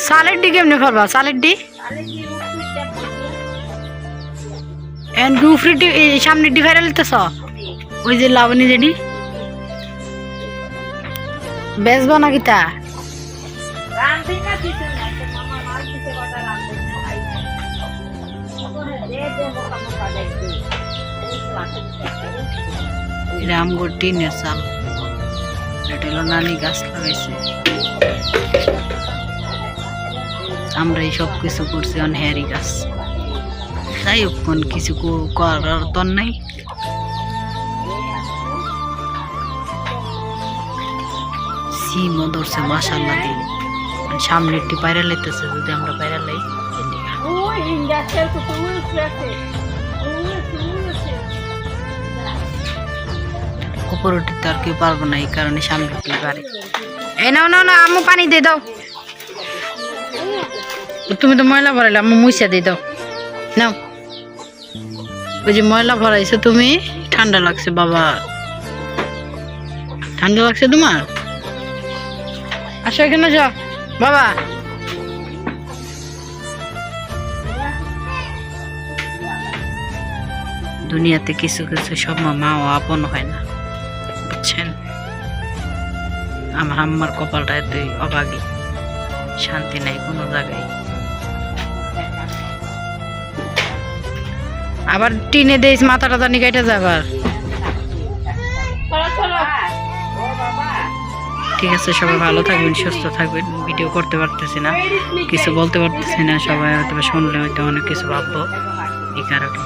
সালের ডি কেমনে করবা সালের ডি? এন গুফরি ডি সামনে ডি ভাইরাল দিতেছ ওই যে লাবণী যেডি বেচব না কিতা রান্ধি না তো দেখবি রামগড় টিনের এটা নানি গাছ লাগাইছে। আমরা এই সব কিছু করছি অন হ্যারি গাছ। যাই হোক, কোন কিছু করার দর নাই। সিমও ধরছে মাসাল্লা দিয়ে সামনে একটি পায়রা লাইতেছে যদি আমরা পায়রা লাই উপর উঠতে আর কেউ পারব না এই কারণে সামনে পারে এই নাও না আম্মু পানি দিয়ে দাও। তুমি তো ময়লা ভরাইলে আম্মু মুইসা দিয়ে দাও। নাও। ওই যে ময়লা ভরাইছো তুমি ঠান্ডা লাগছে বাবা। ঠান্ডা লাগছে তোমার? আসো এখানে যাও বাবা। দুনিয়াতে কিছু কিছু সব মা ও আপন হয় না। বুঝছেন আমার আম্মার কপালটা এতই অবাগী শান্তি নাই কোনো জায়গায়। আবার টিনে দিস মাথাটা জানি কেটে যাবার। ঠিক আছে, সবাই ভালো থাকবেন, সুস্থ থাকবেন। ভিডিও করতে পারতেছি না। কিছু বলতে পারতেছি না, সবাই হয়তো শুনলে হয়তো অনেক কিছু ভাববো এই কারণে।